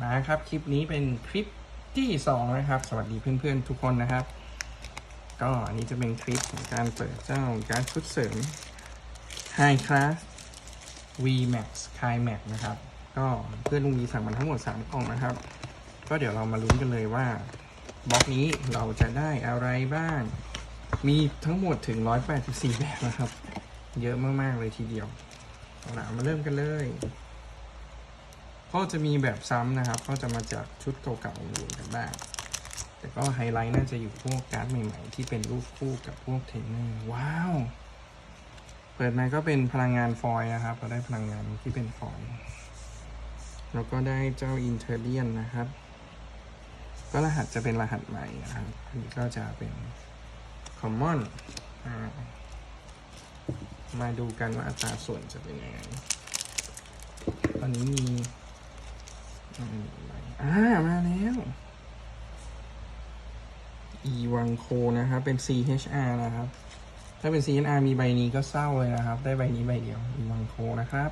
มาครับ คลิปนี้เป็นคลิปที่สองนะครับ สวัสดีเพื่อนๆทุกคนนะครับ ก็อันนี้จะเป็นคลิปของการเปิดเจ้าการดชุดเสริม High Class V Max k i Max นะครับ ก็เพื่อนลุงมีสั่งมาทั้งหมด3กล่องนะครับ ก็เดี๋ยวเรามาลุ้นกันเลยว่าบล็อกนี้เราจะได้อะไรบ้าง มีทั้งหมดถึง 184 แบบนะครับ เยอะมากๆเลยทีเดียวเอาละมาเริ่มกันเลย ก็จะมีแบบซ้ำนะครับ ก็จะมาจากชุดเก่าๆอยู่กันบ้าง แต่ก็ไฮไลท์น่าจะอยู่พวกการ์ดใหม่ๆ ที่เป็นรูปคู่กับพวกเทนเนอร์ว้าว เปิดมาก็เป็นพลังงานฟอยล์นะครับเราได้พลังงานที่เป็นฟอยล์แล้วก็ได้เจ้าอินเทอร์เดียนนะครับ ก็รหัสจะเป็นรหัสใหม่นะครับอันนี้ก็จะเป็นคอมมอนมาดูกันว่าอัตราส่วนจะเป็นยังไง ตอนนี้มี อ่ามาแล้ว e วังโคนะครับ เป็น CHR นะครับ ถ้าเป็น CNR มีใบนี้ก็เศร้าเลยนะครับ ได้ใบนี้ใบเดียว e วังโคนะครับ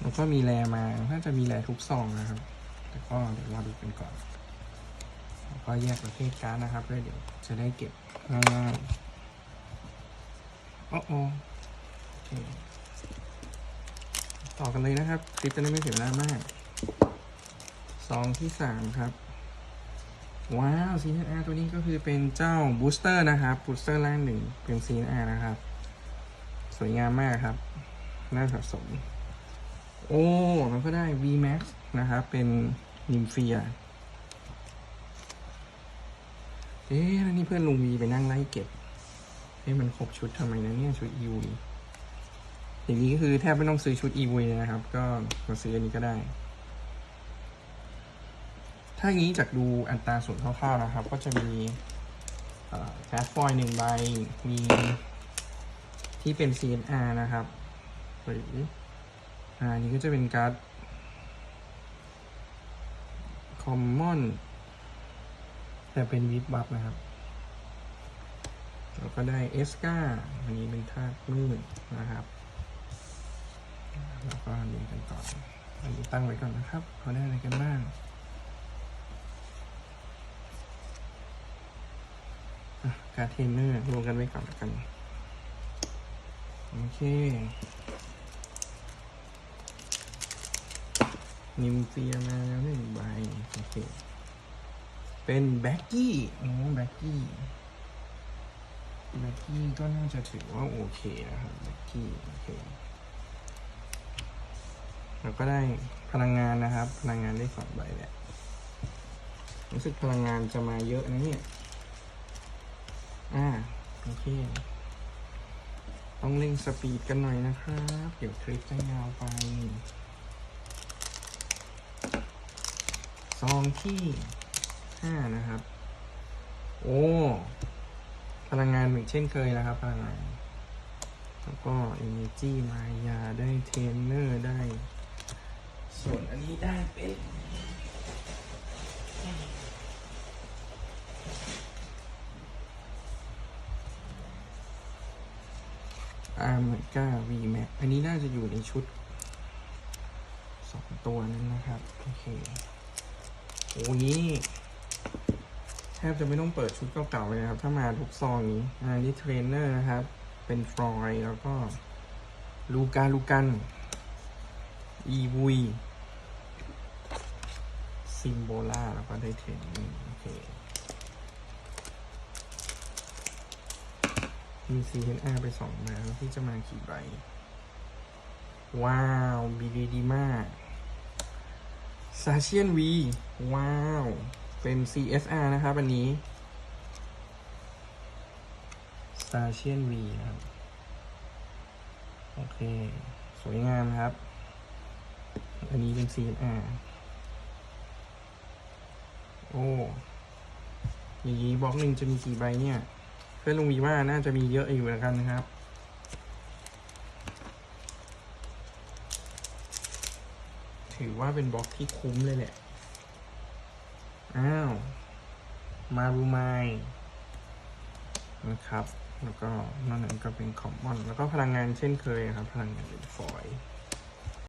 แล้วก็มีแรมาน่าจะมีแรทุกซองนะครับ แต่ก็เดี๋ยวราดูกันก่อน แล้วก็แยกประเภทการนะครับเพื่อเดี๋ยวจะได้เก็บง่ายๆโอ้โอเค ต่อกันเลยนะครับ คลิปจะได้ไม่เสียเวลามากซองที่สามครับ ว้าว CNR ตัวนี้ก็คือเป็นเจ้าบูสเตอร์นะครับบูสเตอร์ล่างหนึ่งเป็น CNR นะครับ สวยงามมากครับ น่าสะสม โอ้แล้วก็ได้ VMAX นะครับ เป็นนิมเฟียเอ๊ะแล้วนี่เพื่อนลุงวีไปนั่งไล่เก็บให้มันครบชุดทำไมนะเนี่ย ชุด EV อย่างนี้ก็คือแทบไม่ต้องซื้อชุด EV เลยนะครับ ก็มาซื้ออันนี้ก็ได้ ถ้าอย่างนี้จากดูอัตราส่วนคร่าวๆนะครับ ก็จะมีแคสฟอยหนึ่งใบ มีที่เป็น CNR นะครับหรืออ่าอันนี้ก็จะเป็นการ์ด Common แต่เป็นวิบบัฟนะครับแล้วก็ได้เอสกาอันนี้เป็นธาตุมืดนะครับ แล้วก็เรียนกันก่อนอันนี้ตั้งไว้ก่อนนะครับเขาได้อะไรกันบ้างการเทรนเนอร์รวมกันไว้ก่อนแล้วกัน โอเคนิมเฟียมาแล้วหนึ่งใบโอเค เป็นแบ็กกี้โอ้แบ็กกี้แบ็กกี้ก็น่าจะถือว่าโอเคนะครับแบ็กกี้โอเค แล้วก็ได้พลังงานนะครับ พลังงานได้สองใบแหละรู้สึกพลังงานจะมาเยอะนะเนี่ย อ่า โอเค ต้องเร่งสปีดกันหน่อยนะครับ เดี๋ยวคลิปจะยาวไป ซองที่ห้านะครับ โอ้ พลังงานเหมือนเช่นเคยนะครับ พลังงาน แล้วก็ Energy มายาได้เทรนเนอร์ได้ ส่วนอันนี้ได้เป็นอาร์มก้า V Max อันนี้น่าจะอยู่ในชุดสองตัวนั้นนะครับ โอเคโอ้นี้แทบจะไม่ต้องเปิดชุดเก่าๆเลยนะครับ ถ้ามาทุกซองนี้อันนี้เทรนเนอร์นะครับ เป็นฟลอยแล้วก็ลูกาลูกันอีวุย ซิมโบล่าแล้วก็ได้เทนนอร์โอเคมี CNR ไปสองมาแล้วที่จะมากี่ใบ ว้าวบีดีดีมากซาเชียน V ว้าว เป็น CSR นะครับอันนี้ซาเชียน V ครับ โอเค สวยงามครับ อันนี้เป็น CSR โอ้อย่างนี้บล็อกหนึ่งจะมีกี่ใบเนี่ย เพื่อนลุงวีว่าน่าจะมีเยอะอยู่แล้วกันนะครับ ถือว่าเป็นบล็อกที่คุ้มเลยแหละ อ้าว มารูไมนะครับ แล้วก็นอกนั้นก็เป็นคอมมอน แล้วก็พลังงานเช่นเคยครับ พลังงานเป็นฟอยล์